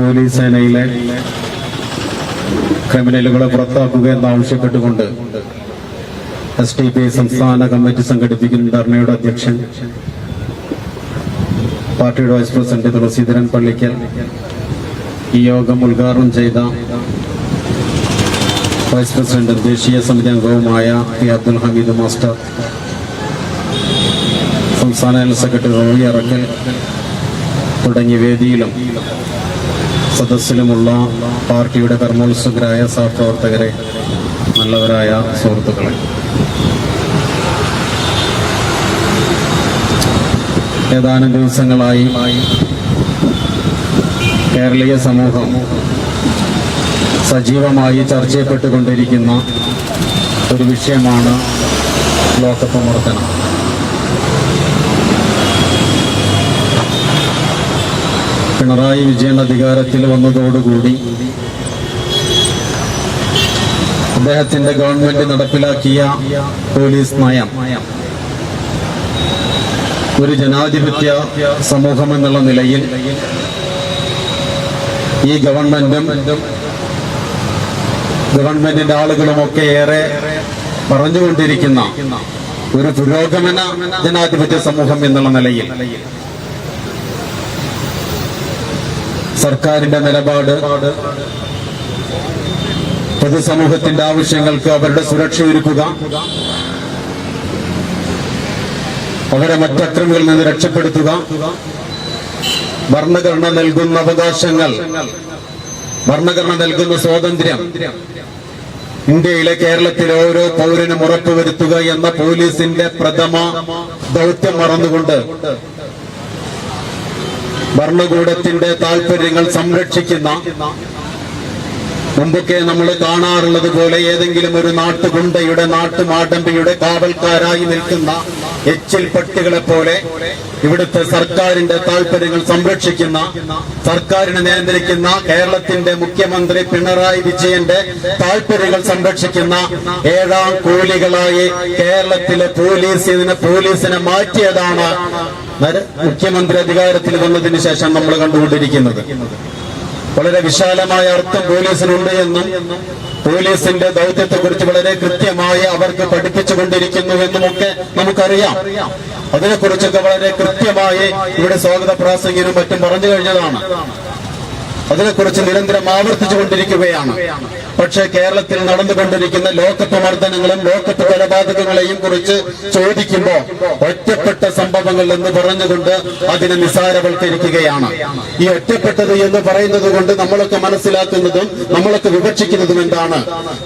Police സേനയിലെ ക്രിമിനലുകളെ പുറത്താക്കുക എന്നാവശ്യപ്പെട്ടുകൊണ്ട് എസ് ടി പി സംസ്ഥാന കമ്മിറ്റി സംഘടിപ്പിക്കുന്ന ധർണയുടെ അധ്യക്ഷൻ പാർട്ടിയുടെ വൈസ് പ്രസിഡന്റ് തുളസീധരൻ പള്ളിക്കൽ ഈ യോഗം ഉദ്ഘാടനം ചെയ്ത വൈസ് പ്രസിഡന്റും ദേശീയ സമിതി അംഗവുമായ പി അബ്ദുൽ ഹമീദ് മാസ്റ്റർ സംസ്ഥാന ജനറൽ സെക്രട്ടറി റോയി അറക്കൽ തുടങ്ങിയ വേദിയിലും സദസ്സിലുമുള്ള പാർട്ടിയുടെ കർമ്മോത്സുകരായ സഹപ്രവർത്തകരെ നല്ലവരായ സുഹൃത്തുക്കളെ. ഏതാനും ദിവസങ്ങളായി കേരളീയ സമൂഹം സജീവമായി ചർച്ച ചെയ്യപ്പെട്ടുകൊണ്ടിരിക്കുന്ന ഒരു വിഷയമാണ് ലോകപ്രവർത്തനം പിണറായി വിജയൻ അധികാരത്തിൽ വന്നതോടുകൂടി അദ്ദേഹത്തിന്റെ ഗവൺമെന്റ് നടപ്പിലാക്കിയ പോലീസ് നയം ഒരു ജനാധിപത്യ സമൂഹം എന്നുള്ള നിലയിൽ ഈ ഗവൺമെന്റും ഗവൺമെന്റിന്റെ ആളുകളുമൊക്കെ ഏറെ പറഞ്ഞുകൊണ്ടിരിക്കുന്ന ഒരു പുരോഗമന ജനാധിപത്യ സമൂഹം എന്നുള്ള നിലയിൽ സർക്കാരിന്റെ നിലപാട് പൊതുസമൂഹത്തിന്റെ ആവശ്യങ്ങൾക്ക് അവരുടെ സുരക്ഷ ഒരുക്കുക. അവരെ മറ്റക്രമികളിൽ നിന്ന് രക്ഷപ്പെടുത്തുക. ഭരണഘടന നൽകുന്ന അവകാശങ്ങൾ ഭരണഘടന നൽകുന്ന സ്വാതന്ത്ര്യം ഇന്ത്യയിലെ കേരളത്തിലെ ഓരോ പൗരനും ഉറപ്പുവരുത്തുക എന്ന പോലീസിന്റെ പ്രഥമ ദൗത്യം മറന്നുകൊണ്ട് ഭരണകൂടത്തിന്റെ താല്പര്യങ്ങൾ സംരക്ഷിക്കുന്ന മുമ്പൊക്കെ നമ്മൾ കാണാറുള്ളത് പോലെ ഏതെങ്കിലും ഒരു നാട്ടുകുണ്ടയുടെ നാട്ടുമാടമ്പിയുടെ കാവൽക്കാരായി നിൽക്കുന്ന എച്ചിൽ പട്ടികളെ പോലെ ഇവിടുത്തെ സർക്കാരിന്റെ താല്പര്യങ്ങൾ സംരക്ഷിക്കുന്ന സർക്കാരിനെ നിയന്ത്രിക്കുന്ന കേരളത്തിന്റെ മുഖ്യമന്ത്രി പിണറായി വിജയന്റെ താല്പര്യങ്ങൾ സംരക്ഷിക്കുന്ന ഏഴാം കൂലികളായി കേരളത്തിലെ പോലീസ് ഇതിനെ പോലീസിനെ മാറ്റിയതാണ് മുഖ്യമന്ത്രി അധികാരത്തിൽ വന്നതിന് ശേഷം നമ്മൾ കണ്ടുകൊണ്ടിരിക്കുന്നത്. വളരെ വിശാലമായ അർത്ഥം പോലീസിനുണ്ട് എന്നും പോലീസിന്റെ ദൗത്യത്തെ കുറിച്ച് വളരെ കൃത്യമായി അവർക്ക് പഠിപ്പിച്ചുകൊണ്ടിരിക്കുന്നു എന്നുമൊക്കെ നമുക്കറിയാം. അതിനെക്കുറിച്ചൊക്കെ വളരെ കൃത്യമായി ഇവിടെ സ്വാഗത പ്രാസംഗിനും മറ്റും പറഞ്ഞു കഴിഞ്ഞതാണ്. അതിനെക്കുറിച്ച് നിരന്തരം ആവർത്തിച്ചുകൊണ്ടിരിക്കുകയാണ്. പക്ഷേ കേരളത്തിൽ നടന്നുകൊണ്ടിരിക്കുന്ന ലോക്കത്ത് മർദ്ദനങ്ങളും ലോക്കത്ത് കൊലപാതകങ്ങളെയും കുറിച്ച് ചോദിക്കുമ്പോൾ ഒറ്റപ്പെട്ട സംഭവങ്ങൾ എന്ന് പറഞ്ഞുകൊണ്ട് അതിനെ നിസാരവൽക്കരിക്കുകയാണ്. ഈ ഒറ്റപ്പെട്ടത് എന്ന് പറയുന്നത് കൊണ്ട് നമ്മളൊക്കെ മനസ്സിലാക്കുന്നതും നമ്മളൊക്കെ വിവക്ഷിക്കുന്നതും എന്താണ്?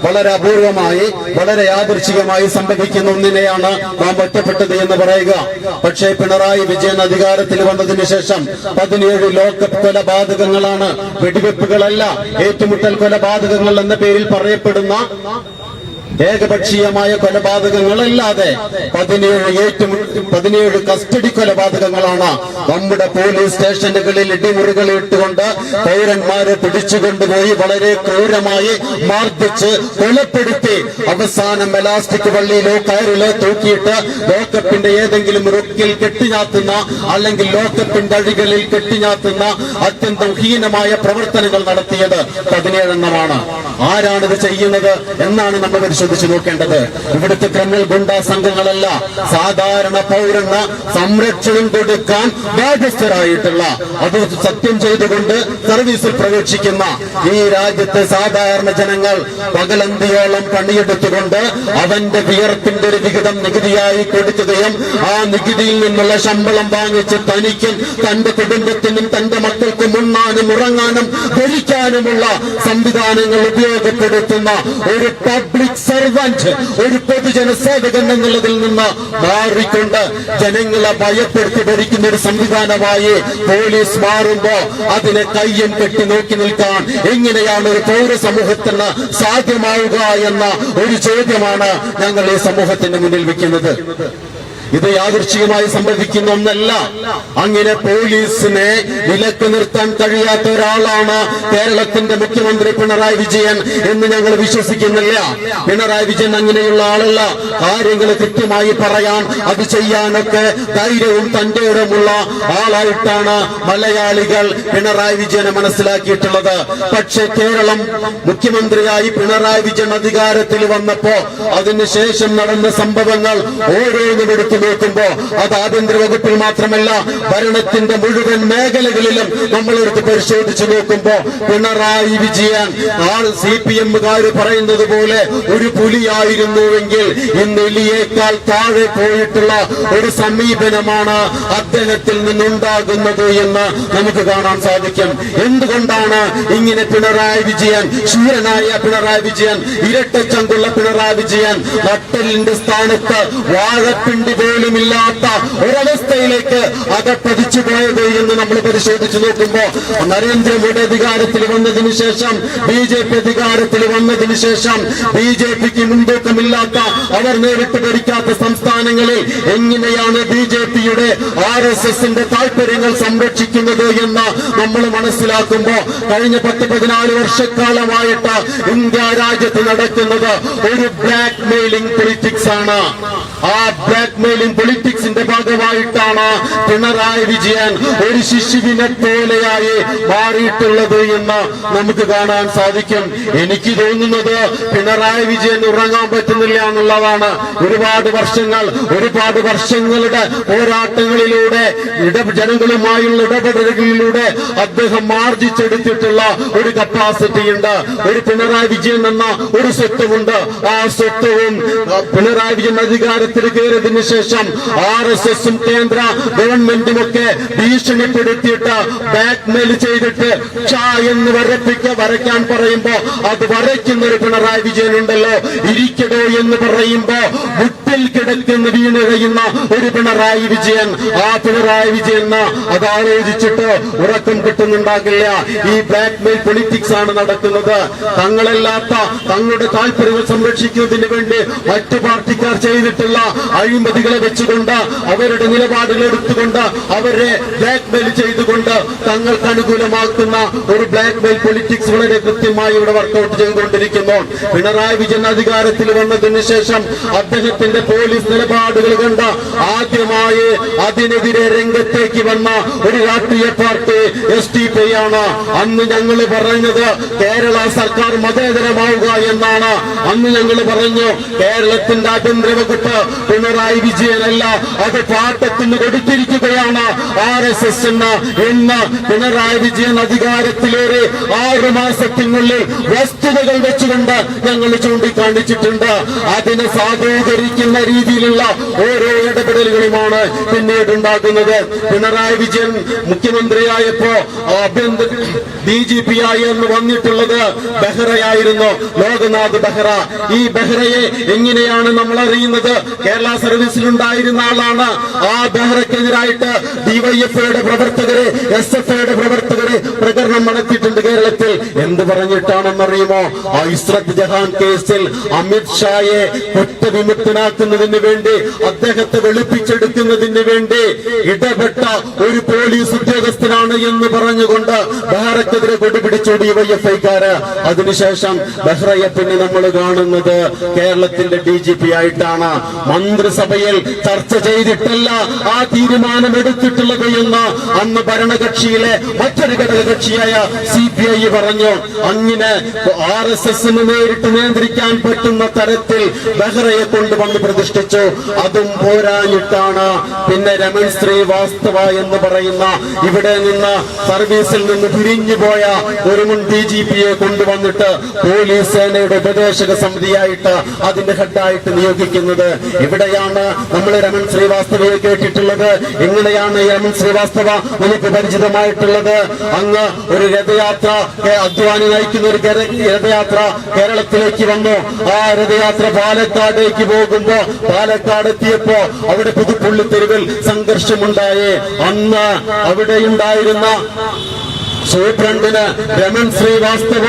വളരെ അപൂർവമായി വളരെ യാദൃശികമായി സംഭവിക്കുന്ന ഒന്നിനെയാണ് നാം ഒറ്റപ്പെട്ടത് എന്ന് പറയുക. പക്ഷേ പിണറായി വിജയൻ അധികാരത്തിൽ വന്നതിന് ശേഷം പതിനേഴ് ലോക്കപ്പ് കൊലപാതകങ്ങളാണ് വെടിവെപ്പുകളല്ല ഏറ്റുമുട്ടൽ കൊലപാതകങ്ങൾ എന്ന പേരിൽ പറയപ്പെടുന്ന ഏകപക്ഷീയമായ കൊലപാതകങ്ങളല്ലാതെ പതിനേഴ് ഏറ്റു പതിനേഴ് കസ്റ്റഡി കൊലപാതകങ്ങളാണ് നമ്മുടെ പോലീസ് സ്റ്റേഷനുകളിൽ ഇടിമുറികൾ ഇട്ടുകൊണ്ട് പൗരന്മാരെ പിടിച്ചുകൊണ്ടുപോയി വളരെ ക്രൂരമായി മർദ്ദിച്ച് കൊലപ്പെടുത്തി അവസാനം എലാസ്റ്റിക് വള്ളിയിലോ കയറിലോ തൂക്കിയിട്ട് ലോക്കപ്പിന്റെ ഏതെങ്കിലും റുക്കിൽ കെട്ടിഞ്ഞാത്തുന്ന അല്ലെങ്കിൽ ലോക്കപ്പിന്റെ അഴികളിൽ കെട്ടിഞ്ഞാത്തുന്ന അത്യന്തം ഹീനമായ പ്രവർത്തനങ്ങൾ നടത്തിയത് പതിനേഴെണ്ണമാണ്. ആരാണിത് ചെയ്യുന്നത്? എന്നാണ് നമ്മൾ പരിശോധിച്ച് നോക്കേണ്ടത് ഇവിടുത്തെ ക്രിമിനൽ ഗുണ്ടാ സംഘങ്ങളല്ല. സാധാരണ പൗരന് സംരക്ഷണം കൊടുക്കാൻ ബാധ്യസ്ഥരായിട്ടുള്ള. അത് സത്യം ചെയ്തുകൊണ്ട് സർവീസിൽ പ്രവേശിക്കുന്ന ഈ രാജ്യത്തെ സാധാരണ ജനങ്ങൾ പകലന്തിയോളം പണിയെടുത്തുകൊണ്ട് അവന്റെ വിയർപ്പിന്റെ ഒരു വിഹിതം നികുതിയായി കൊടുക്കുകയും ആ നികുതിയിൽ നിന്നുള്ള ശമ്പളം വാങ്ങിച്ച് തനിക്കും തന്റെ കുടുംബത്തിനും തന്റെ മക്കൾക്കും ഉണ്ണാനും ഉറങ്ങാനും ധരിക്കാനുമുള്ള സംവിധാനങ്ങൾ ഉപയോഗപ്പെടുത്തുന്ന ഒരു പബ്ലിക് സർവന്റ് ഒരു പൊതുജന സേവകൻ എന്നുള്ളതിൽ നിന്ന് മാറിക്കൊണ്ട് ജനങ്ങളെ ഭയപ്പെടുത്തി ഭരിക്കുന്ന ഒരു സംവിധാനമായി പോലീസ് മാറുമ്പോ അതിനെ കയ്യം കെട്ടി നോക്കി നിൽക്കാൻ എങ്ങനെയാണ് ഒരു പൗരസമൂഹത്തിന് സാധ്യമാവുക എന്ന ഒരു ചോദ്യമാണ് ഞങ്ങൾ ഈ സമൂഹത്തിന് മുന്നിൽ വെക്കുന്നത്. ഇത് യാദൃശ്ചികമായി സംഭവിക്കുന്ന ഒന്നല്ല. അങ്ങനെ പോലീസിനെ വിലക്ക് നിർത്താൻ കഴിയാത്ത ഒരാളാണ് കേരളത്തിന്റെ മുഖ്യമന്ത്രി പിണറായി വിജയൻ എന്ന് ഞങ്ങൾ വിശ്വസിക്കുന്നില്ല. പിണറായി വിജയൻ അങ്ങനെയുള്ള ആളല്ല. കാര്യങ്ങൾ കൃത്യമായി പറയാൻ അത് ചെയ്യാനൊക്കെ ധൈര്യവും തന്റെയുമുള്ള ആളായിട്ടാണ് മലയാളികൾ പിണറായി വിജയനെ മനസ്സിലാക്കിയിട്ടുള്ളത്. പക്ഷെ കേരളം മുഖ്യമന്ത്രിയായി പിണറായി വിജയൻ അധികാരത്തിൽ വന്നപ്പോ അതിനുശേഷം നടന്ന സംഭവങ്ങൾ ഓരോന്നും എടുത്തു നോക്കുമ്പോ അത് ആഭ്യന്തര വകുപ്പിൽ മാത്രമല്ല ഭരണത്തിന്റെ മുഴുവൻ മേഖലകളിലും നമ്മൾ എടുത്ത് പരിശോധിച്ചു നോക്കുമ്പോ പിണറായി വിജയൻ ആൾ സി പി എമ്മുകാര് പറയുന്നത് പോലെ ഒരു പുലിയായിരുന്നുവെങ്കിൽ ഇന്ന് എലിയേക്കാൾ താഴെ പോയിട്ടുള്ള ഒരു സമീപനമാണ് അദ്ദേഹത്തിൽ നിന്നുണ്ടാകുന്നത് എന്ന് നമുക്ക് കാണാൻ സാധിക്കും. എന്തുകൊണ്ടാണ് ഇങ്ങനെ പിണറായി വിജയൻ ശൂരനായ പിണറായി വിജയൻ ഇരട്ടച്ചങ്കുള്ള പിണറായി വിജയൻ നട്ടലിന്റെ സ്ഥാനത്ത് വാഴപ്പിണ്ടി പോലുമില്ലാത്ത ഒരവസ്ഥയിലേക്ക് അകപ്പതിച്ചു പോയത് എന്ന് നമ്മൾ പരിശോധിച്ചു നോക്കുമ്പോ നരേന്ദ്രമോദി അധികാരത്തിൽ വന്നതിന് ശേഷം ബി ജെ പി അധികാരത്തിൽ വന്നതിന് ശേഷം ബി ജെ പിക്ക് മുൻതൂക്കമില്ലാത്ത അവർ നേരിട്ട് ഭരിക്കാത്ത സംസ്ഥാനങ്ങളിൽ എങ്ങനെയാണ് ബി ജെ പിയുടെ ആർ എസ് എസിന്റെ താല്പര്യങ്ങൾ സംരക്ഷിക്കുന്നത് എന്ന് നമ്മൾ മനസ്സിലാക്കുമ്പോ കഴിഞ്ഞ പത്ത് പതിനാല് വർഷക്കാലമായിട്ട് ഇന്ത്യ രാജ്യത്ത് നടക്കുന്നത് ഒരു ബ്ലാക്ക് മെയിലിംഗ് പൊളിറ്റിക്സ് ആണ്. ആ ബ്ലാക്ക് മെയിലിംഗ് പൊളിറ്റിക്സിന്റെ ഭാഗമായിട്ടാണ് പിണറായി വിജയൻ ഒരു ശിശുവിനെ പോലെയായി മാറിയിട്ടുള്ളത് എന്ന് നമുക്ക് കാണാൻ സാധിക്കും. എനിക്ക് തോന്നുന്നത് പിണറായി വിജയൻ ഉറങ്ങാൻ പറ്റുന്നില്ല എന്നുള്ളതാണ്. ഒരുപാട് വർഷങ്ങൾ ഒരുപാട് വർഷങ്ങളുടെ പോരാട്ടങ്ങളിലൂടെ ജനങ്ങളുമായുള്ള ഇടപെടലുകളിലൂടെ അദ്ദേഹം ആർജിച്ചെടുത്തിട്ടുള്ള ഒരു കപ്പാസിറ്റി ഉണ്ട്. ഒരു പിണറായി വിജയൻ എന്ന ഒരു സ്വത്വമുണ്ട്. ആ സ്വത്വവും പിണറായി വിജയൻ അധികാരത്തിൽ കയറിയതിനു ശേഷം ആർ എസ് എസും കേന്ദ്ര ഗവൺമെന്റും ഒക്കെ ഭീഷണിപ്പെടുത്തിയിട്ട് ബ്ലാക്ക്മെയിൽ ചെയ്തിട്ട് ച എന്ന് വരപ്പിക്ക വരയ്ക്കാൻ പറയുമ്പോ അത് വരയ്ക്കുന്ന ഒരു പിണറായി വിജയൻ ഉണ്ടല്ലോ ഇരിക്കടോ എന്ന് പറയുമ്പോ മുട്ടിൽ കിടക്കുന്ന വീണ് കഴിയുന്ന ഒരു പിണറായി വിജയൻ. ആ പിണറായി വിജയൻ അത് ആലോചിച്ചിട്ട് ഉറക്കം കിട്ടുന്നുണ്ടാകില്ല. ഈ ബ്ലാക്ക് മെയിൽ പൊളിറ്റിക്സ് ആണ് നടക്കുന്നത്. തങ്ങളല്ലാത്ത തങ്ങളുടെ താല്പര്യങ്ങൾ സംരക്ഷിക്കുന്നതിന് വേണ്ടി മറ്റു പാർട്ടിക്കാർ ചെയ്തിട്ടുള്ള അഴിമതികളെ വെച്ചുകൊണ്ട് അവരുടെ നിലപാടുകൾ എടുത്തുകൊണ്ട് അവരെ ബ്ലാക്ക് മെയിൽ ചെയ്തുകൊണ്ട് തങ്ങൾക്ക് അനുകൂലമാക്കുന്ന ഒരു ബ്ലാക്ക് മെയിൽ പൊളിറ്റിക്സ് വളരെ കൃത്യമായി ഇവിടെ വർക്കൗട്ട് ചെയ്തുകൊണ്ടിരിക്കുന്നു. പിണറായി വിജയൻ അധികാരത്തിൽ വന്നതിന് ശേഷം അദ്ദേഹത്തിന്റെ പോലീസ് നിലപാടുകൾ കണ്ട ആദ്യമായി അതിനെതിരെ രംഗത്തേക്ക് വന്ന ഒരു രാഷ്ട്രീയ പാർട്ടി എസ് ടി പി ആണ്. അന്ന് ഞങ്ങൾ പറഞ്ഞത് കേരള സർക്കാർ മതേതരമാവുക എന്നാണ്. അന്ന് ഞങ്ങൾ പറഞ്ഞു കേരളത്തിന്റെ ആഭ്യന്തര വകുപ്പ് പിണറായി വിജയനല്ല അത് പാട്ടത്തിന് കൊടുത്തിരിക്കുകയാണ്. ആർ എസ് എസ് എന്ന് ഇന്ന് പിണറായി വിജയൻ അധികാരത്തിലേറെ ആറു മാസത്തിനുള്ളിൽ വസ്തുതകൾ വെച്ചുകൊണ്ട് ഞങ്ങൾ ചൂണ്ടിക്കാണിച്ചിട്ടുണ്ട്. അതിനെ സാധൂകരിക്കുന്ന രീതിയിലുള്ള ഓരോ ഇടപെടലുകളുമാണ് പിന്നീട് ഉണ്ടാക്കുന്നത് പിണറായി വിജയൻ മുഖ്യമന്ത്രിയായപ്പോ ആഭ്യന്തര ഡി ജി പി ആയി എന്ന് വന്നിട്ടുള്ളത് ബെഹ്റയായിരുന്നു. ലോകനാഥ് ബെഹ്റ. ഈ ബെഹ്റയെ എങ്ങനെയാണ് നമ്മൾ അറിയുന്നത് കേരള സർവീസിൽ ഉണ്ടായിരുന്ന ആളാണ്. ആ ബെഹ്റക്കെതിരായിട്ട് ഡിവൈഎഫ്ഐയുടെ പ്രവർത്തകര് എസ് എഫ് ഐയുടെ പ്രവർത്തകര് പ്രകടനം നടത്തിയിട്ടുണ്ട് കേരളത്തിൽ. എന്ത് പറഞ്ഞിട്ടാണെന്നറിയുമോ? ആ ഇസ്രത് ജഹാൻ കേസിൽ അമിത് ഷായെ കുറ്റവിമുക്തനാക്കുന്നതിന് വേണ്ടി അദ്ദേഹത്തെ വെളുപ്പിച്ചെടുക്കുന്നതിന് വേണ്ടി ഇടപെട്ട ഒരു പോലീസ് ഉദ്യോഗസ്ഥനാണ് എന്ന് പറഞ്ഞുകൊണ്ട് ബഹ്റക്കെതിരെ കൊണ്ടുപിടിച്ചു ഡിവൈഎഫ്ഐക്കാര് അതിനുശേഷം ബഹ്റയെ പിന്നെ നമ്മൾ കാണുന്നത് കേരളത്തിന്റെ ഡി ജി പി ആയിട്ടാണ്. മന്ത്രിസഭയിൽ ചർച്ച ചെയ്തിട്ടല്ല ആ തീരുമാനം എടുത്തിട്ടുള്ളത് എന്ന് അന്ന് ഭരണകക്ഷിയിലെ മറ്റൊരു ഘടകകക്ഷിയായ സി പി ഐ പറഞ്ഞു. അങ്ങനെ ആർ എസ് എസിന് നേരിട്ട് നിയന്ത്രിക്കാൻ പറ്റുന്ന തരത്തിൽ ബഹ്റയെ കൊണ്ടുവന്ന് പ്രതിഷ്ഠിച്ചു. അതും പോരാഞ്ഞിട്ടാണ്. പിന്നെ രമൺ ശ്രീവാസ്തവ എന്ന് പറയുന്ന ഇവിടെ നിന്ന് സർവീസിൽ നിന്ന് പിരിഞ്ഞു പോയ ഒരു മുൻ ഡി ജി പിയെ കൊണ്ടുവന്നിട്ട് പോലീസ് സേനയുടെ ഉപദേശക സമിതിയായിട്ട് അതിന്റെ ഹെഡായിട്ട് നിയോഗിക്കുന്നത്. ഇവിടെയാണ് നമ്മൾ രമൺ ശ്രീവാസ്തവയെ കേട്ടിട്ടുള്ളത്. എങ്ങനെയാണ് രമൺ ശ്രീവാസ്തവ നമുക്ക് പരിചിതമായിട്ടുള്ളത്. അങ്ങ് ഒരു രഥയാത്ര അധ്വാനി നയിക്കുന്ന ഒരു രഥയാത്ര കേരളത്തിലേക്ക് വന്നു. ആ രഥയാത്ര പാലക്കാടേക്ക് പോകുമ്പോ പാലക്കാട് എത്തിയപ്പോ അവിടെ പുതുപ്പുള്ളി തെരുവിൽ സംഘർഷമുണ്ടായേ. അന്ന് അവിടെ ഉണ്ടായിരുന്ന സൂപ്രണ്ടിന് രമൺ ശ്രീവാസ്തവ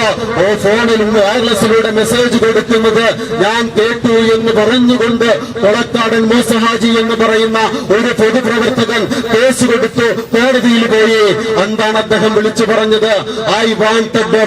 ഫോണിൽ വയർലെസ്സിലൂടെ മെസ്സേജ് കൊടുക്കുന്നത് ഞാൻ കേട്ടു എന്ന് പറഞ്ഞുകൊണ്ട് കൊളക്കാടൻ മൂസഹാജി എന്ന് പറയുന്ന ഒരു പൊതുപ്രവർത്തകൻ കേസ് കൊടുത്തു കോടതിയിൽ പോയി. എന്താണ് അദ്ദേഹം വിളിച്ചു പറഞ്ഞത്? ഐ വാണ്ടഡ്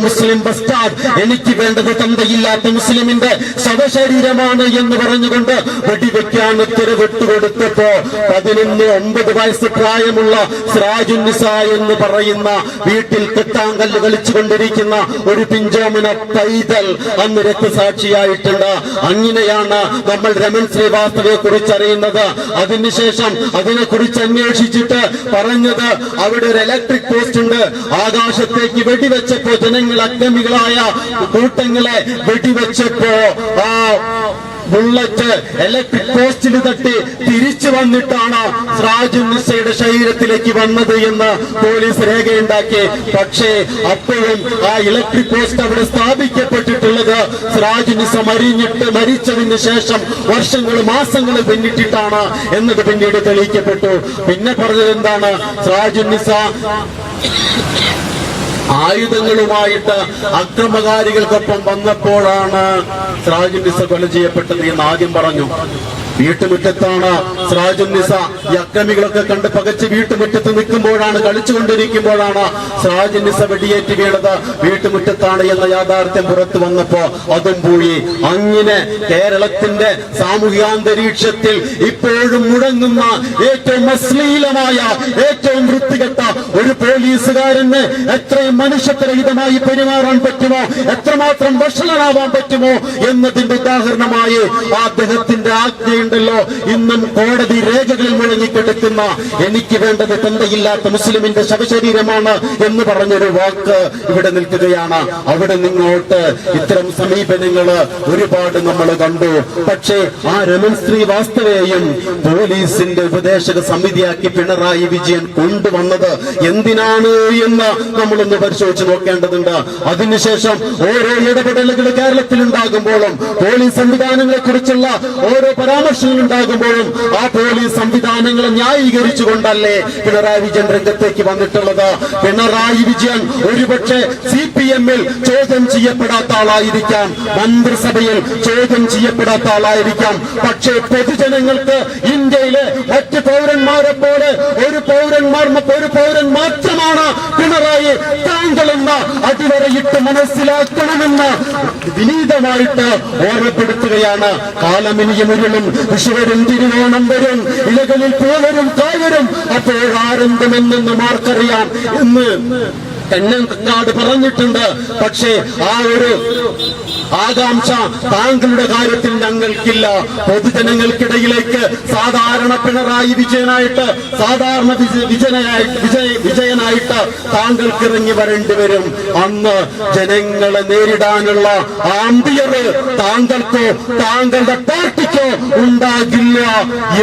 മുസ്ലിം ബസ്റ്റാർഡ് എനിക്ക് വേണ്ടത് തന്തയില്ലാത്ത മുസ്ലിമിന്റെ ശവശരീരമാണ് എന്ന് പറഞ്ഞുകൊണ്ട് വെടിവെക്കാൻ ഉത്തരവിട്ട് കൊടുത്തപ്പോ പതിനൊന്ന് ഒമ്പത് വയസ്സ് പ്രായമുള്ള സ്രാജുനിസ എന്ന് പറയുന്ന വീട്ടിൽ തെത്താങ്കല്ല് കളിച്ചുകൊണ്ടിരിക്കുന്ന ഒരു പിഞ്ചോമിന പൈതൽ അന്ന് രക്തസാക്ഷിയായിട്ടുണ്ട്. അങ്ങനെയാണ് നമ്മൾ രമൺ ശ്രീവാസ്തവയെ കുറിച്ച് അറിയുന്നത് അതിനുശേഷം അതിനെ കുറിച്ച് അന്വേഷിച്ചിട്ട് പറഞ്ഞത് അവിടെ ഒരു ഇലക്ട്രിക് പോസ്റ്റ് ഉണ്ട്. ആകാശത്തേക്ക് വെടിവെച്ചപ്പോ ജനങ്ങൾ അക്രമികളായ കൂട്ടങ്ങളെ വെടിവെച്ചപ്പോ ആ ബുള്ളറ്റ് ഇലക്ട്രിക് പോസ്റ്റിൽ തട്ടി തിരിച്ചു വന്നിട്ടാണ് സിറാജുന്നിസയുടെ ശരീരത്തിലേക്ക് വന്നത് എന്ന് പോലീസ് രേഖയുണ്ടാക്കി. പക്ഷേ അപ്പോഴും ആ ഇലക്ട്രിക് പോസ്റ്റ് അവിടെ സ്ഥാപിക്കപ്പെട്ടിട്ടുള്ളത് സിറാജുന്നിസ മരിഞ്ഞിട്ട് മരിച്ചതിന് ശേഷം വർഷങ്ങൾ മാസങ്ങൾ പിന്നിട്ടിട്ടാണ് എന്നത് പിന്നീട് തെളിയിക്കപ്പെട്ടു. പിന്നെ പറഞ്ഞത് എന്താണ് സിറാജുന്നിസ ആയുധങ്ങളുമായിട്ട് അക്രമകാരികൾക്കൊപ്പം വന്നപ്പോഴാണ് സിറാജുന്നിസ കൊല ചെയ്യപ്പെട്ടത് എന്ന് ആദ്യം പറഞ്ഞു. വീട്ടുമുറ്റത്താണ് സിറാജുന്നിസ ഈ അക്രമികളൊക്കെ കണ്ട് പകച്ച് വീട്ടുമുറ്റത്ത് നിൽക്കുമ്പോഴാണ് കളിച്ചുകൊണ്ടിരിക്കുമ്പോഴാണ് സിറാജുന്നിസ വെടിയേറ്റ് വീണത്. വീട്ടുമുറ്റത്താണ് എന്ന യാഥാർത്ഥ്യം പുറത്തു വന്നപ്പോ അതും പോയി. അങ്ങനെ കേരളത്തിന്റെ സാമൂഹികാന്തരീക്ഷത്തിൽ ഇപ്പോഴും മുടങ്ങുന്ന ഏറ്റവും അശ്ലീലമായ ഏറ്റവും വൃത്തികെട്ട ഒരു പോലീസുകാരന് എത്രയും മനുഷ്യത്വരഹിതമായി പെരുമാറാൻ പറ്റുമോ എത്രമാത്രം വഷളനാവാൻ പറ്റുമോ എന്നതിന്റെ ഉദാഹരണമായി അദ്ദേഹത്തിന്റെ അദ്ദേഹത്തിന്റെ ആജ്ഞയുണ്ടല്ലോ ഇന്നും കോടതി രേഖകളിൽ മുഴങ്ങിക്കിടക്കുന്ന എനിക്ക് വേണ്ടത് തന്തയില്ലാത്ത മുസ്ലിമിന്റെ ശവശരീരമാണ് എന്ന് പറഞ്ഞൊരു വാക്ക് ഇവിടെ നിൽക്കുകയാണ്. അവിടെ നിങ്ങോട്ട് ഇത്തരം സമീപനങ്ങൾ ഒരുപാട് നമ്മൾ കണ്ടു. പക്ഷേ ആ രമൺ ശ്രീവാസ്തവയെയും പോലീസിന്റെ ഉപദേശക സമിതിയാക്കി പിണറായി വിജയൻ കൊണ്ടുവന്നത് എന്തിനാണ് എന്ന് നമ്മളൊന്ന് പരിശോധിച്ച് നോക്കേണ്ടതുണ്ട്. അതിനുശേഷം ഓരോ ഇടപെടലുകൾ കേരളത്തിൽ ഉണ്ടാകുമ്പോഴും പോലീസ് സംവിധാനങ്ങളെ കുറിച്ചുള്ള ഓരോ പരാമർശങ്ങൾ ഉണ്ടാകുമ്പോഴും ആ പോലീസ് സംവിധാനങ്ങളെ ന്യായീകരിച്ചുകൊണ്ടല്ലേ പിണറായി വിജയൻ രംഗത്തേക്ക് വന്നിട്ടുള്ളത്? പിണറായി വിജയൻ ഒരുപക്ഷെ സി പി എമ്മിൽ ചോദ്യം ചെയ്യപ്പെടാത്ത ആളായിരിക്കാം. മന്ത്രിസഭയിൽ ചോദ്യം ചെയ്യപ്പെടാത്ത ആളായിരിക്കാം. പക്ഷേ പൊതുജനങ്ങൾക്ക് ഇന്ത്യയിലെ മറ്റ് പൗരന്മാരെ പോലെ ഒരു പൗരന്മാർ ഒരു പൗരൻ മാത്രമാണ് പിണറായി താങ്കളെന്ന അടിവരയിട്ട് മനസ്സിലാക്കണമെന്ന് വിനീതമായിട്ട് ഓർമ്മപ്പെടുത്തുകയാണ്. കാലമിനിയും ഉരുളും. വിഷുവരും തിരുവോണം വരും? ഇലകളിൽ പൂവരും കായരും അപ്പോഴാരംഭമെന്ന് മാർക്കറിയാം. എന്ന് തെന്നങ്കാട് പറഞ്ഞിട്ടുണ്ട്. പക്ഷേ ആ ഒരു ആകാംക്ഷ താങ്കളുടെ കാര്യത്തിൽ ഞങ്ങൾക്കില്ല. പൊതുജനങ്ങൾക്കിടയിലേക്ക് സാധാരണ പിണറായി വിജയനായിട്ട് സാധാരണ വിജ- വിജയനായിട്ട് വിജയ താങ്കൾക്ക് ഇറങ്ങി വരേണ്ടി വരും. അന്ന് ജനങ്ങളെ നേരിടാനുള്ള ആംബിയർ താങ്കൾക്കോ താങ്കളുടെ പാർട്ടിക്കോ ഉണ്ടാകില്ല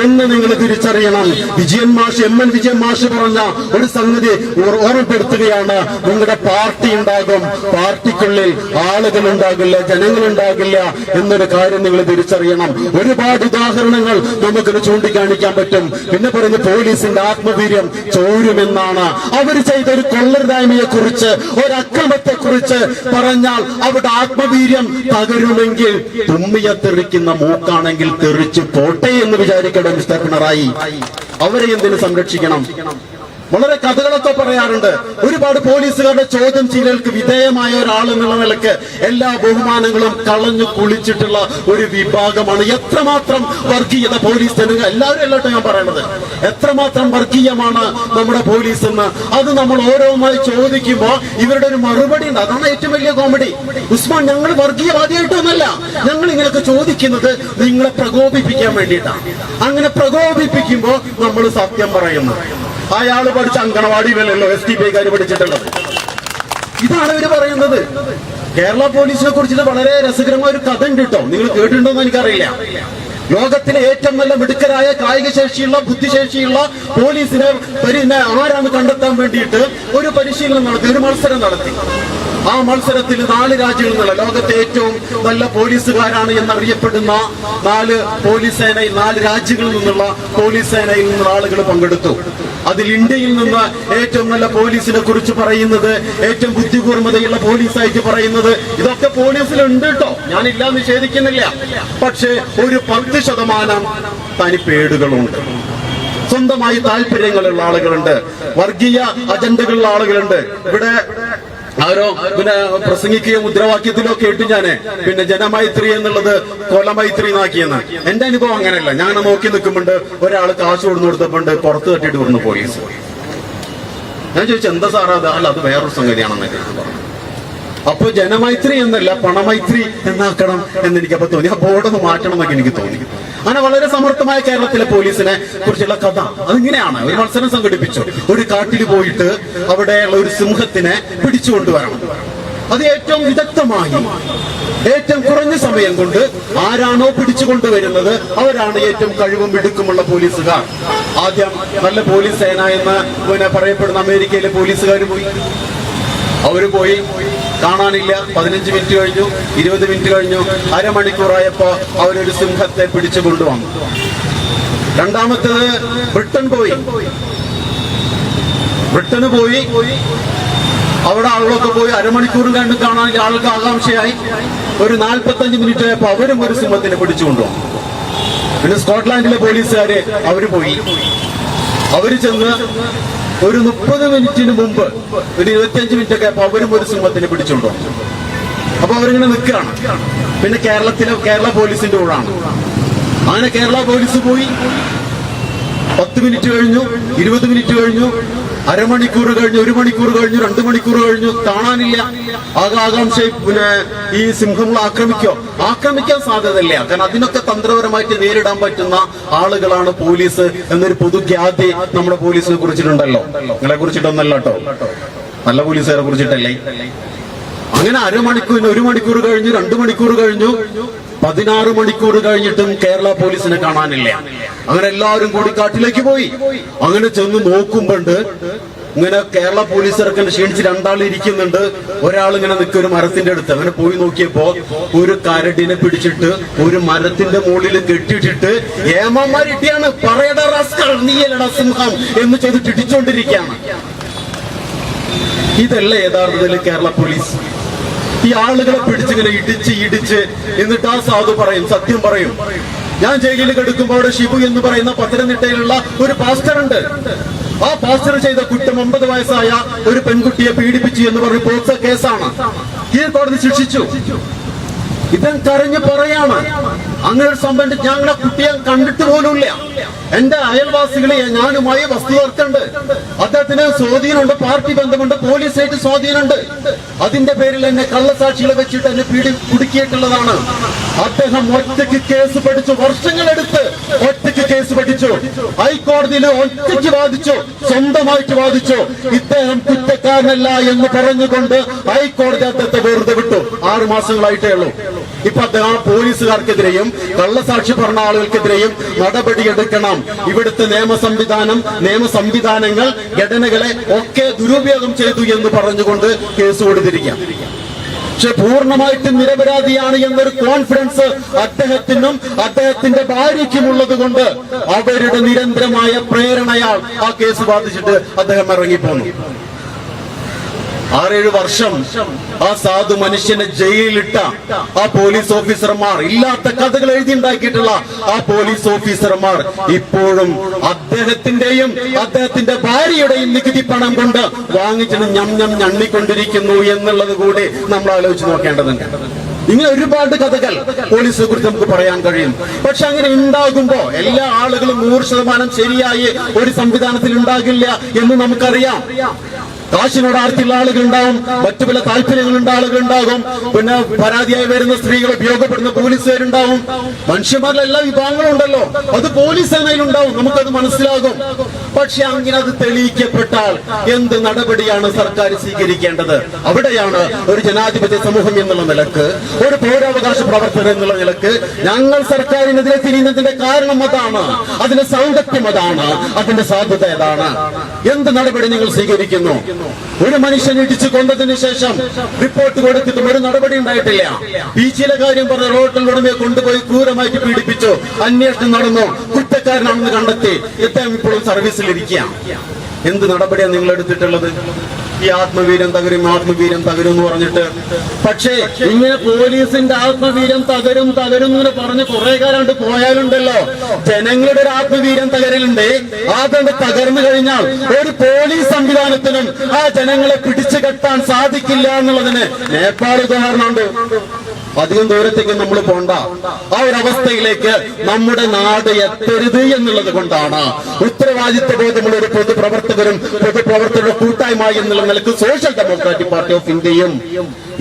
എന്ന് നിങ്ങൾ തിരിച്ചറിയണം. വിജയൻ മാഷ് എം എൻ വിജയൻ മാഷ് പറഞ്ഞ ഒരു സംഗതി ഓർ- ഓർമ്മപ്പെടുത്തുകയാണ്. നിങ്ങളുടെ പാർട്ടി ഉണ്ടാകും. പാർട്ടിക്കുള്ളിൽ ആളുകൾ ഉണ്ടാകില്ല ജനങ്ങൾ ഉണ്ടാകില്ല എന്നൊരു കാര്യം നിങ്ങൾ തിരിച്ചറിയണം. ഒരുപാട് ഉദാഹരണങ്ങൾ നമുക്കിത് ചൂണ്ടിക്കാണിക്കാൻ പറ്റും. പിന്നെ പറഞ്ഞ് പോലീസിന്റെ ആത്മവീര്യം ചോരുമെന്നാണ്. അവർ ചെയ്ത ഒരു കൊള്ളരുതായ്മയെ കുറിച്ച് ഒരു അക്രമത്തെ കുറിച്ച് പറഞ്ഞാൽ അവിടെ ആത്മവീര്യം തകരുമെങ്കിൽ തുമ്മിയ തെറിക്കുന്ന മൂക്കാണെങ്കിൽ തെറിച്ചു പോട്ടെ എന്ന് വിചാരിക്കട്ടെ മിസ്റ്റർ പിണറായി. അവരെ എന്തിനു സംരക്ഷിക്കണം? വളരെ കഥകളൊക്കെ പറയാറുണ്ട്. ഒരുപാട് പോലീസുകാരുടെ ചോദ്യം ചെയ്യലുകൾക്ക് വിധേയമായ ഒരാൾ എന്നുള്ള നിലയ്ക്ക് എല്ലാ ബഹുമാനങ്ങളും കളഞ്ഞു കുളിച്ചിട്ടുള്ള ഒരു വിഭാഗമാണ് എത്രമാത്രം വർഗീയത പോലീസ് ജനങ്ങൾ എല്ലാവരും അല്ലോട്ടോ ഞാൻ പറയണത്. എത്രമാത്രം വർഗീയമാണ് നമ്മുടെ പോലീസ് എന്ന്? അത് നമ്മൾ ഓരോന്നായി ചോദിക്കുമ്പോ ഇവരുടെ ഒരു മറുപടി ഉണ്ട്. അതാണ് ഏറ്റവും വലിയ കോമഡി. ഉസ്മാൻ ഞങ്ങൾ വർഗീയവാദിയായിട്ടൊന്നല്ല. ഞങ്ങൾ ഇങ്ങനെയൊക്കെ ചോദിക്കുന്നത് നിങ്ങളെ പ്രകോപിപ്പിക്കാൻ വേണ്ടിയിട്ടാണ്. അങ്ങനെ പ്രകോപിപ്പിക്കുമ്പോ നമ്മൾ സത്യം പറയുന്നു. അയാൾ പഠിച്ച അങ്കണവാടിയിലല്ലോ എസ് ടി പി കാര് പഠിച്ചിട്ടുള്ളത്. ഇതാണ് ഇവർ പറയുന്നത്. കേരള പോലീസിനെ കുറിച്ചിട്ട് വളരെ രസകരമായ ഒരു കഥ ഉണ്ട് കേട്ടോ. നിങ്ങൾ കേട്ടിട്ടുണ്ടോ എന്ന് എനിക്കറിയില്ല. ലോകത്തിലെ ഏറ്റവും നല്ല മിടുക്കരായ കായിക ശേഷിയുള്ള ബുദ്ധിശേഷിയുള്ള പോലീസിനെ ആരാണ് കണ്ടെത്താൻ വേണ്ടിയിട്ട് ഒരു പരിശീലനം നടത്തി ഒരു മത്സരം നടത്തി. ആ മത്സരത്തിൽ നാല് രാജ്യങ്ങളിൽ ലോകത്തെ ഏറ്റവും നല്ല പോലീസുകാരാണ് എന്നറിയപ്പെടുന്ന നാല് പോലീസ് സേനയിൽ നാല് രാജ്യങ്ങളിൽ നിന്നുള്ള പോലീസ് സേനയിൽ നിന്നുള്ള ആളുകൾ പങ്കെടുത്തു. അതിൽ ഇന്ത്യയിൽ നിന്ന് ഏറ്റവും നല്ല പോലീസിനെ കുറിച്ച് പറയുന്നത് ഏറ്റവും ബുദ്ധികൂർമ്മതയുള്ള പോലീസായിട്ട് പറയുന്നത് ഇതൊക്കെ പോലീസിലുണ്ട് കേട്ടോ. ഞാനില്ല നിഷേധിക്കുന്നില്ല. പക്ഷേ ഒരു പത്ത് ശതമാനം തനിപ്പേടുകളുണ്ട് സ്വന്തമായി താല്പര്യങ്ങളുള്ള ആളുകളുണ്ട്. വർഗീയ അജണ്ടകളുള്ള ആളുകളുണ്ട്. ഇവിടെ ആരോ പിന്നെ പ്രസംഗിക്കുകയും മുദ്രാവാക്യത്തിലോ കേട്ടു ഞാൻ. പിന്നെ ജനമൈത്രി എന്നുള്ളത് കൊലമൈത്രി എന്നാക്കിയെന്ന്. എന്റെ അനുഭവം അങ്ങനെയല്ല. ഞാൻ നോക്കി നിൽക്കുമ്പോണ്ട് ഒരാൾ കാശ് കൊടുന്നു കൊടുത്തപ്പോണ്ട് പുറത്ത് തട്ടിയിട്ട് വന്നു പോലീസ് ഞാൻ ചോദിച്ചു എന്താ സാറാ അത്? അല്ല അത് വേറൊരു സംഗതിയാണെന്നൊക്കെ. പറഞ്ഞു അപ്പൊ ജനമൈത്രി എന്നല്ല പണമൈത്രി എന്നാക്കണം എന്ന് അപ്പൊ തോന്നി. ആ ബോർഡൊന്ന് മാറ്റണം എന്നൊക്കെ എനിക്ക് തോന്നി. അങ്ങനെ വളരെ സമർത്ഥമായ കേരളത്തിലെ പോലീസിനെ കുറിച്ചുള്ള കഥ അതിങ്ങനെയാണ്. ഒരു മത്സരം സംഘടിപ്പിച്ചു. ഒരു കാട്ടിൽ പോയിട്ട് അവിടെയുള്ള ഒരു സിംഹത്തിനെ പിടിച്ചുകൊണ്ടുവരണം അത് ഏറ്റവും വിദഗ്ധമായി ഏറ്റവും കുറഞ്ഞ സമയം കൊണ്ട് ആരാണോ പിടിച്ചുകൊണ്ടുവരുന്നത് അവരാണ് ഏറ്റവും കഴിവും മിടുക്കുമുള്ള പോലീസുകാർ. ആദ്യം നല്ല പോലീസ് സേന എന്ന് പിന്നെ പറയപ്പെടുന്ന അമേരിക്കയിലെ പോലീസുകാർ പോയി. അവർ പോയി. കാണാനില്ല. പതിനഞ്ച് മിനിറ്റ് കഴിഞ്ഞു ഇരുപത് മിനിറ്റ് കഴിഞ്ഞു. അരമണിക്കൂറായപ്പോ അവരൊരു സിംഹത്തെ പിടിച്ചു കൊണ്ടുവന്നു. രണ്ടാമത്തേത് ബ്രിട്ടൻ പോയി. ബ്രിട്ടന് പോയി. അവിടെ ആളുകളൊക്കെ പോയി. അരമണിക്കൂറും കണ്ട് കാണാൻ ആൾക്ക് ആകാംക്ഷയായി. ഒരു നാൽപ്പത്തഞ്ച് മിനിറ്റ് ആയപ്പോ അവരും ഒരു സിംഹത്തിനെ കൊണ്ടുവന്നു. പിന്നെ സ്കോട്ട്ലാൻഡിലെ പോലീസുകാര് അവർ പോയി. അവർ ചെന്ന് ഒരു മുപ്പത് മിനിറ്റിന് മുമ്പ് ഒരു ഇരുപത്തിയഞ്ച് മിനിറ്റ് ഒക്കെ ആയപ്പോ അവരും ഒരു സിംഹത്തിന് പിടിച്ചുണ്ടോ അപ്പൊ അവരിങ്ങനെ നിൽക്കുകയാണ്. പിന്നെ കേരളത്തിലെ കേരള പോലീസിന്റെ കൂടാണ് അങ്ങനെ കേരള പോലീസ് പോയി. പത്ത് മിനിറ്റ് കഴിഞ്ഞു ഇരുപത് മിനിറ്റ് കഴിഞ്ഞു അരമണിക്കൂർ കഴിഞ്ഞു ഒരു മണിക്കൂർ കഴിഞ്ഞു രണ്ടു മണിക്കൂർ കഴിഞ്ഞു കാണാനില്ല. ആകെ ആകാംക്ഷ പിന്നെ ഈ സിംഹങ്ങൾ ആക്രമിക്കോ? ആക്രമിക്കാൻ സാധ്യതയില്ല. കാരണം അതിനൊക്കെ തന്ത്രപരമായിട്ട് നേരിടാൻ പറ്റുന്ന ആളുകളാണ് പോലീസ് എന്നൊരു പൊതു ഖ്യാതി നമ്മുടെ പോലീസിനെ കുറിച്ചിട്ടുണ്ടല്ലോ. നിങ്ങളെ കുറിച്ചിട്ടൊന്നല്ല കേട്ടോ. നല്ല പോലീസുകാരെ കുറിച്ചിട്ടല്ലേ? അങ്ങനെ അരമണിക്കൂറിന് ഒരു മണിക്കൂർ കഴിഞ്ഞു രണ്ടു മണിക്കൂർ കഴിഞ്ഞു. പതിനാറ് മണിക്കൂർ കഴിഞ്ഞിട്ടും കേരള പോലീസിനെ കാണാനില്ല. അങ്ങനെ എല്ലാവരും കൂടി കാട്ടിലേക്ക് പോയി. അങ്ങനെ ചെന്ന് നോക്കുമ്പോണ്ട് ഇങ്ങനെ കേരള പോലീസ് ക്ഷീണിച്ച് രണ്ടാൾ ഇരിക്കുന്നുണ്ട്. ഒരാൾ ഇങ്ങനെ നിൽക്കുക ഒരു മരത്തിന്റെ അടുത്ത്. അങ്ങനെ പോയി നോക്കിയപ്പോ ഒരു കരടിനെ പിടിച്ചിട്ട് ഒരു മരത്തിന്റെ മുകളിൽ കെട്ടിയിട്ടിട്ട് ഏമാരിട്ടിയാണ് പറയട സിംഹം എന്ന് ചെയ്തിട്ട് ഇടിച്ചോണ്ടിരിക്കുകയാണ്. ഇതല്ല യഥാർത്ഥത്തിൽ കേരള പോലീസ്? ഈ ആളുകളെ പിടിച്ചിങ്ങനെ ഇടിച്ച് ഇടിച്ച് എന്നിട്ട് ആ സാധു പറയും സത്യം പറയും. ഞാൻ ജയിലിൽ കിടക്കുമ്പോൾ ഷിബു എന്ന് പറയുന്ന പത്തനംതിട്ടയിലുള്ള ഒരു പാസ്റ്റർ ഉണ്ട് ആ പാസ്റ്റർ ചെയ്ത കുറ്റം ഒമ്പത് വയസ്സായ ഒരു പെൺകുട്ടിയെ പീഡിപ്പിച്ചു എന്ന് പറഞ്ഞ് പോക്സോ കേസാണ്. കീഴ്ക്കോടതി ശിക്ഷിച്ചു. ഇതൻ കരഞ്ഞു പറയാണ്. അങ്ങനെ ഒരു സംഭവം ഞങ്ങളെ കുട്ടിയെ കണ്ടിട്ട് പോലുമില്ല. എന്റെ അയൽവാസികളെ ഞാനുമായി വസ്തു തർക്കമുണ്ട് അദ്ദേഹത്തിന് സ്വാധീനമുണ്ട് പാർട്ടി ബന്ധമുണ്ട് പോലീസായിട്ട് സ്വാധീനമുണ്ട്. അതിന്റെ പേരിൽ എന്നെ കള്ളസാക്ഷികളെ വെച്ചിട്ട് എന്നെ പിടി കുടുക്കിയിട്ടുള്ളതാണ്. അദ്ദേഹം ഒറ്റയ്ക്ക് കേസ് പഠിച്ചു വർഷങ്ങളെടുത്ത് ഒറ്റയ്ക്ക് കേസ് പഠിച്ചു. ഹൈക്കോടതിയിൽ ഒറ്റയ്ക്ക് വാദിച്ചു സ്വന്തമായിട്ട് വാദിച്ചു. ഇദ്ദേഹം കുറ്റക്കാരനല്ല എന്ന് പറഞ്ഞുകൊണ്ട് ഹൈക്കോടതി അദ്ദേഹത്തെ വെറുതെ വിട്ടു. ആറു മാസങ്ങളായിട്ടേ ഉള്ളൂ. ഇപ്പൊ അദ്ദേഹം പോലീസുകാർക്കെതിരെയും കള്ളസാക്ഷി പറഞ്ഞ ആളുകൾക്കെതിരെയും നടപടിയെടുക്കണം ഇവിടുത്തെ നിയമ സംവിധാനം നിയമ സംവിധാനങ്ങൾ ഘടനകളെ ഒക്കെ ദുരുപയോഗം ചെയ്തു എന്ന് പറഞ്ഞുകൊണ്ട് കേസ് കൊടുത്തിരിക്കാം പക്ഷെ പൂർണമായിട്ടും നിരപരാധിയാണ് എന്നൊരു കോൺഫിഡൻസ് അദ്ദേഹത്തിനും അദ്ദേഹത്തിന്റെ ഭാര്യയ്ക്കുമുള്ളത് കൊണ്ട് അവരുടെ നിരന്തരമായ പ്രേരണയാൽ ആ കേസ് ബാധിച്ചിട്ട് അദ്ദേഹം ഇറങ്ങിപ്പോന്നു. ആറേഴ് വർഷം ആ സാധു മനുഷ്യനെ ജയിലിലിട്ട ആ പോലീസ് ഓഫീസർമാർ ഇല്ലാത്ത കഥകൾ എഴുതിണ്ടാക്കിയിട്ടുള്ള ആ പോലീസ് ഓഫീസർമാർ ഇപ്പോഴും അദ്ദേഹത്തിന്റെയും അദ്ദേഹത്തിന്റെ ഭാര്യയുടെയും നികുതി പണം കൊണ്ട് വാങ്ങിച്ചിട്ട് ഞം ഞം ഞണ്ണിക്കൊണ്ടിരിക്കുന്നു എന്നുള്ളത് കൂടി നമ്മൾ ആലോചിച്ച് നോക്കേണ്ടതുണ്ട്. ഇങ്ങനെ ഒരുപാട് കഥകൾ പോലീസിനെ കുറിച്ച് നമുക്ക് പറയാൻ കഴിയും. പക്ഷെ അങ്ങനെ ഉണ്ടാകുമ്പോ എല്ലാ ആളുകളും നൂറ് ശതമാനം ശരിയായി ഒരു സംവിധാനത്തിൽ ഉണ്ടാകില്ല എന്ന് നമുക്കറിയാം. കാശിനോട് ആർത്തിയുള്ള ആളുകൾ ഉണ്ടാവും മറ്റു പല താല്പര്യങ്ങളുണ്ട് ആളുകൾ ഉണ്ടാകും പിന്നെ പരാതിയായി വരുന്ന സ്ത്രീകൾ ഉപയോഗപ്പെടുന്ന പോലീസുകാരുണ്ടാവും. മനുഷ്യന്മാരിൽ എല്ലാ വിഭാഗങ്ങളും ഉണ്ടല്ലോ അത് പോലീസ് സേനയിലുണ്ടാവും. നമുക്കത് മനസ്സിലാകും. പക്ഷെ അങ്ങനെ അത് തെളിയിക്കപ്പെട്ടാൽ എന്ത് നടപടിയാണ് സർക്കാർ സ്വീകരിക്കേണ്ടത്? അവിടെയാണ് ഒരു ജനാധിപത്യ സമൂഹം എന്നുള്ള നിലയ്ക്ക് ഒരു പൗരാവകാശ പ്രവർത്തനം എന്നുള്ള നിലയ്ക്ക് ഞങ്ങൾ സർക്കാരിനെതിരെ തിരിയുന്നതിന്റെ കാരണം അതാണ്. അതിന്റെ സൗന്ദര്യം അതാണ്. അതിന്റെ സാധ്യത ഏതാണ്? എന്ത് നടപടി നിങ്ങൾ സ്വീകരിക്കുന്നു? ഒരു മനുഷ്യൻ ഇടിച്ചു കൊണ്ടതിന് ശേഷം റിപ്പോർട്ട് കൊടുത്തിട്ടും ഒരു നടപടി ഉണ്ടായിട്ടില്ല. ബീച്ചിലെ കാര്യം പറഞ്ഞ റോഡിൽ ഉടമയെ കൊണ്ടുപോയി ക്രൂരമായിട്ട് പീഡിപ്പിച്ചു. അന്വേഷണം നടന്നു. കുറ്റക്കാരനാണെന്ന് കണ്ടെത്തി. ഇദ്ദേഹം ഇപ്പോഴും സർവീസിലിരിക്കുക എന്ത് നടപടിയാണ് നിങ്ങൾ എടുത്തിട്ടുള്ളത്? ഈ ആത്മവീര്യം തകരും ആത്മവീര്യം തകരും എന്ന് പറഞ്ഞിട്ട്. പക്ഷേ ഇങ്ങനെ പോലീസിന്റെ ആത്മവീര്യം തകരും തകരും എന്ന് പറഞ്ഞ് കുറെ കാലം പോയാലുണ്ടല്ലോ. ജനങ്ങളുടെ ഒരു ആത്മവീര്യം തകരലുണ്ട്. ആദ്യം തകർന്നു കഴിഞ്ഞാൽ ഒരു പോലീസ് സംവിധാനത്തിനും ആ ജനങ്ങളെ പിടിച്ചു കെട്ടാൻ സാധിക്കില്ല എന്നുള്ളതിന് നേപ്പാൾ ഉദാഹരണമുണ്ട്. അധികം ദൂരത്തേക്ക് നമ്മൾ പോണ്ട. ആ ഒരു അവസ്ഥയിലേക്ക് നമ്മുടെ നാട് എത്തരുത് എന്നുള്ളത് കൊണ്ടാണ്. ഉത്തരവാദിത്വ ബോധമുള്ള ഒരു പൊതുപ്രവർത്തകരും പൊതുപ്രവർത്തകരുടെ കൂട്ടായ്മ എന്നുള്ള നിലയ്ക്ക് സോഷ്യൽ ഡെമോക്രാറ്റിക് പാർട്ടി ഓഫ് ഇന്ത്യയും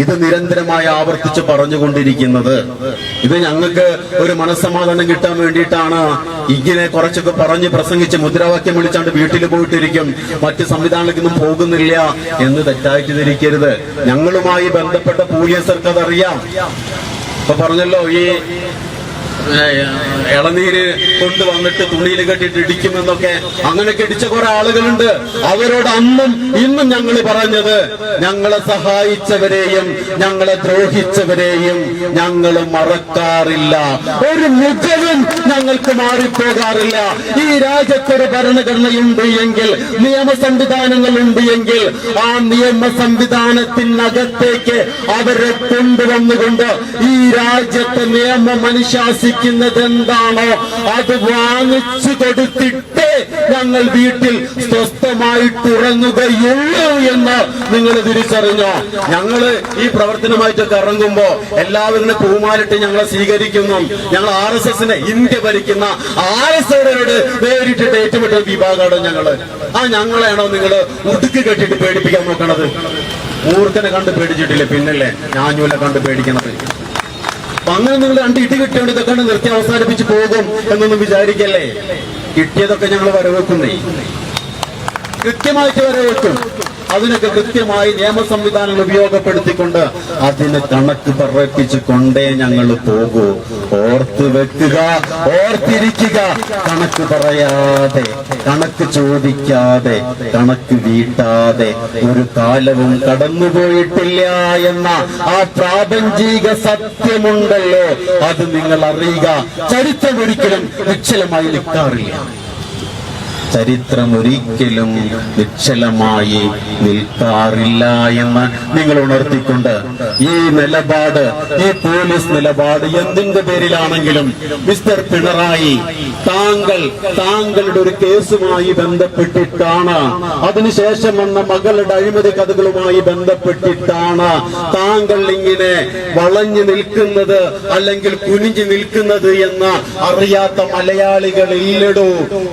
ഇത് നിരന്തരമായി ആവർത്തിച്ച് പറഞ്ഞുകൊണ്ടിരിക്കുന്നത്. ഇത് ഞങ്ങൾക്ക് ഒരു മനസ്സമാധാനം കിട്ടാൻ വേണ്ടിയിട്ടാണ്. ഇങ്ങനെ കുറച്ചൊക്കെ പറഞ്ഞ് പ്രസംഗിച്ച് മുദ്രാവാക്യം വിളിച്ചാണ്ട് വീട്ടിൽ പോയിട്ടിരിക്കും. മറ്റ് സംവിധാനങ്ങളിലേക്കൊന്നും പോകുന്നില്ല എന്ന് തെറ്റായിട്ട് ധരിക്കരുത് ഞങ്ങളുമായി ബന്ധപ്പെട്ട പോലീസർക്ക് അതറിയാം. ഇപ്പൊ പറഞ്ഞല്ലോ ഈ ഇളനീര് കൊണ്ടുവന്നിട്ട് തുണിയിൽ കെട്ടിട്ട് ഇടിക്കുമെന്നൊക്കെ അങ്ങനെയൊക്കെ ഇടിച്ച കുറെ ആളുകളുണ്ട്. അവരോട് അന്നും ഇന്നും ഞങ്ങൾ പറഞ്ഞത് ഞങ്ങളെ സഹായിച്ചവരെയും ഞങ്ങളെ ദ്രോഹിച്ചവരെയും ഞങ്ങൾ മറക്കാറില്ല. ഒരു മുഖവും ഞങ്ങൾക്ക് മാറിപ്പോകാറില്ല. ഈ രാജ്യത്തൊരു ഭരണഘടനയുണ്ട് എങ്കിൽ നിയമ സംവിധാനങ്ങൾ ഉണ്ട് എങ്കിൽ ആ നിയമ സംവിധാനത്തിനകത്തേക്ക് അവരെ കൊണ്ടുവന്നുകൊണ്ട് ഈ രാജ്യത്തെ നിയമം അനുശാസിക്കുന്നത് എന്താണോ അത് വാങ്ങിച്ചു കൊടുത്തിട്ട് ഞങ്ങൾ വീട്ടിൽ സ്വസ്ഥമായിട്ട് ഉറങ്ങുകയുള്ളൂ എന്ന് നിങ്ങൾ തിരിച്ചറിഞ്ഞോ? ഞങ്ങൾ ഈ പ്രവർത്തനമായിട്ടൊക്കെ ഇറങ്ങുമ്പോ എല്ലാവരും പൂമാലിട്ട് ഞങ്ങളെ സ്വീകരിക്കുന്നു. ഞങ്ങൾ ആർ എസ് എസിനെ ഇന്ത്യ ഭരിക്കുന്ന ആർ എസ് എസിനോട് നേരിട്ടിട്ട് ഏറ്റുമുട്ടൽ വിഭാഗമാണ് ഞങ്ങൾ. ആ ഞങ്ങളെയാണോ നിങ്ങൾ ഉടുക്കി കെട്ടിട്ട് പേടിപ്പിക്കാൻ നോക്കണത്? മൂർഖനെ കണ്ട് പേടിച്ചിട്ടില്ലേ? പിന്നല്ലേ ഞാഞ്ഞൂല കണ്ട് പേടിക്കണത്? അങ്ങനെ നിങ്ങൾ രണ്ട് ഇടി കിട്ടിയോണ്ട് ഇതൊക്കെ നിർത്തി അവസാനിപ്പിച്ച് പോകും എന്നൊന്നും വിചാരിക്കല്ലേ? കിട്ടിയതൊക്കെ ഞങ്ങൾ വരവേക്കുന്നേ കൃത്യമായിട്ട് വരവേക്കും അതിനൊക്കെ കൃത്യമായി നിയമ സംവിധാനങ്ങൾ ഉപയോഗപ്പെടുത്തിക്കൊണ്ട് അതിന് കണക്ക് പറപ്പിച്ച് കൊണ്ടേ ഞങ്ങൾ പോകൂ. ഓർത്ത് വെക്കുക ഓർത്തിരിക്കുക. കണക്ക് പറയാതെ കണക്ക് ചോദിക്കാതെ കണക്ക് വീട്ടാതെ ഒരു കാലവും കടന്നുപോയിട്ടില്ല എന്ന ആ പ്രാപഞ്ചിക സത്യമുണ്ടല്ലോ. അത് നിങ്ങൾ അറിയുക ചരിത്രം ഒരിക്കലും നിശ്ചലമായി നിൽക്കാറില്ല. ചരിത്രം ഒരിക്കലും നിശ്ചലമായി നിൽക്കാറില്ല എന്ന് നിങ്ങൾ ഉണർത്തിക്കൊണ്ട് ഈ നിലപാട് ഈ പോലീസ് നിലപാട് എന്തിന്റെ പേരിലാണെങ്കിലും മിസ്റ്റർ പിണറായി താങ്കൾ താങ്കളുടെ ഒരു കേസുമായി ബന്ധപ്പെട്ടിട്ടാണ്. അതിനുശേഷം വന്ന മകളുടെ അഴിമതി കഥകളുമായി ബന്ധപ്പെട്ടിട്ടാണ് താങ്കൾ ഇങ്ങനെ വളഞ്ഞു നിൽക്കുന്നത് അല്ലെങ്കിൽ കുനിഞ്ഞു നിൽക്കുന്നത് എന്ന് അറിയാത്ത മലയാളികൾ ഇല്ലടോ.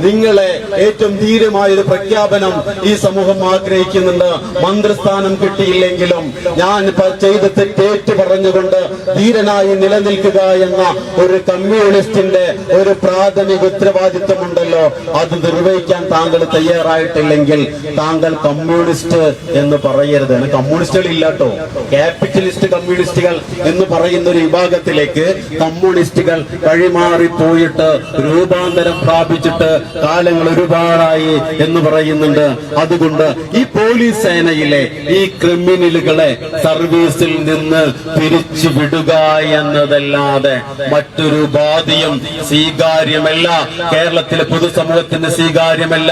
നിങ്ങളെ ഏറ്റവും ധീരമായ ഒരു പ്രഖ്യാപനം ഈ സമൂഹം ആഗ്രഹിക്കുന്നുണ്ട്. മന്ത്രിസ്ഥാനം കിട്ടിയില്ലെങ്കിലും ഞാൻ ചെയ്ത തെറ്റേറ്റ് പറഞ്ഞുകൊണ്ട് ധീരനായി നിലനിൽക്കുക എന്ന ഒരു കമ്മ്യൂണിസ്റ്റിന്റെ ഒരു പ്രാഥമിക ഉത്തരവാദിത്വമുണ്ടല്ലോ. അത് നിർവഹിക്കാൻ താങ്കൾ തയ്യാറായിട്ടില്ലെങ്കിൽ താങ്കൾ കമ്മ്യൂണിസ്റ്റ് എന്ന് പറയരുത്. കമ്മ്യൂണിസ്റ്റുകൾ ഇല്ലാട്ടോ ക്യാപിറ്റലിസ്റ്റ് കമ്മ്യൂണിസ്റ്റുകൾ എന്ന് പറയുന്ന ഒരു വിഭാഗത്തിലേക്ക് കമ്മ്യൂണിസ്റ്റുകൾ വഴിമാറി പോയിട്ട് രൂപാന്തരം പ്രാപിച്ചിട്ട് കാലങ്ങൾ ഒരുപാടായി എന്ന് പറയുന്നുണ്ട്. അതുകൊണ്ട് ഈ പോലീസ് സേനയിലെ ഈ ക്രിമിനലുകളെ സർവീസിൽ നിന്ന് പിരിച്ചു വിടുക എന്നതല്ലാതെ മറ്റൊരു ഉപാധിയും സ്വീകാര്യമല്ല. കേരളത്തിലെ പൊതുസമൂഹത്തിന് സ്വീകാര്യമല്ല.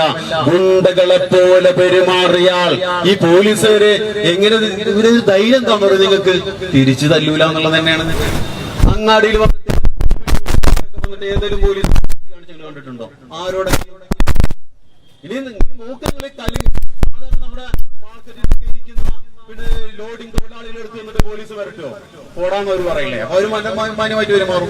ഗുണ്ടകളെ പോലെ പെരുമാറിയാൽ ഈ പോലീസുകാര് എങ്ങനെ ഒരു ധൈര്യം തന്നത് നിങ്ങൾക്ക്? തിരിച്ചു തല്ലൂല എന്നുള്ളത് തന്നെയാണ്. അങ്ങാടിയിൽ വന്നിട്ട് ഏതെങ്കിലും പോലീസ് കണ്ടിട്ടുണ്ടോ? ആരോടെ ഇനി നോക്കുന്ന കലി സാധാരണ നമ്മുടെ ലോഡിംഗ് തൊഴിലാളികൾ വന്നിട്ട് പോലീസ് വരട്ടോ? ഓടാന്ന് അവർ പറയില്ലേ? അവർ മാന്യമായിട്ട് പെരുമാറും.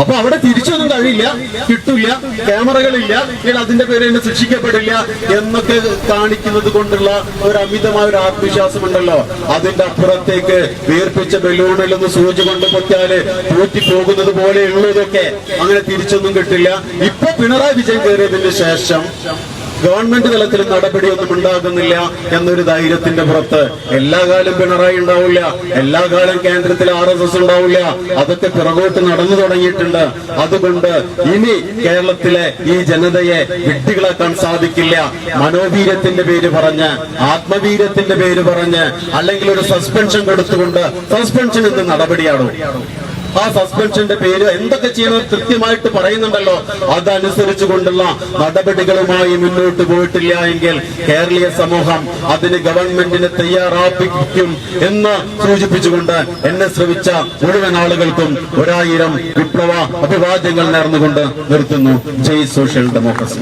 അപ്പൊ അവിടെ തിരിച്ചൊന്നും കഴിയില്ല കിട്ടില്ല ക്യാമറകളില്ല ഇയാൾ അതിന്റെ പേര് എന്നെ ശിക്ഷിക്കപ്പെടില്ല എന്നൊക്കെ കാണിക്കുന്നത് കൊണ്ടുള്ള ഒരു അമിതമായ ഒരു ആത്മവിശ്വാസം ഉണ്ടല്ലോ അതിന്റെ അപ്പുറത്തേക്ക് വീർപ്പിച്ച ബലൂണിൽ ഒന്ന് സൂചി കൊണ്ട് പൊട്ടിയാൽ പൂറ്റി പോകുന്നത് പോലെയുള്ളതൊക്കെ. അങ്ങനെ തിരിച്ചൊന്നും കിട്ടില്ല. ഇപ്പൊ പിണറായി വിജയൻ കയറിയതിന് ശേഷം ഗവൺമെന്റ് തലത്തിൽ നടപടിയൊന്നും ഉണ്ടാകുന്നില്ല എന്നൊരു ധൈര്യത്തിന്റെ പുറത്ത് എല്ലാ കാലം പിണറായി ഉണ്ടാവില്ല എല്ലാ കാലം കേന്ദ്രത്തിൽ ആർ എസ് എസ് ഉണ്ടാവില്ല. അതൊക്കെ പിറകോട്ട് നടന്നു തുടങ്ങിയിട്ടുണ്ട്. അതുകൊണ്ട് ഇനി കേരളത്തിലെ ഈ ജനതയെ വിഡ്ഢികളാക്കാൻ സാധിക്കില്ല. മനോവീര്യത്തിന്റെ പേര് പറഞ്ഞ് ആത്മവീര്യത്തിന്റെ പേര് പറഞ്ഞ് അല്ലെങ്കിൽ ഒരു സസ്പെൻഷൻ കൊടുത്തുകൊണ്ട് സസ്പെൻഷൻ എന്ത് നടപടിയാണോ? ആ സസ്പെൻഷന്റെ പേര് എന്തൊക്കെ ചെയ്യണമെന്ന് കൃത്യമായിട്ട് പറയുന്നുണ്ടല്ലോ. അതനുസരിച്ചു കൊണ്ടുള്ള നടപടികളുമായി മുന്നോട്ട് പോയിട്ടില്ല എങ്കിൽ കേരളീയ സമൂഹം അതിന് ഗവൺമെന്റിനെ തയ്യാറാപ്പിക്കും എന്ന് സൂചിപ്പിച്ചുകൊണ്ട് എന്നെ ശ്രമിച്ച മുഴുവൻ ആളുകൾക്കും ഒരായിരം വിപ്ലവ അഭിവാദ്യങ്ങൾ നേർന്നുകൊണ്ട് നിർത്തുന്നു. ജയ് സോഷ്യൽ ഡെമോക്രസി.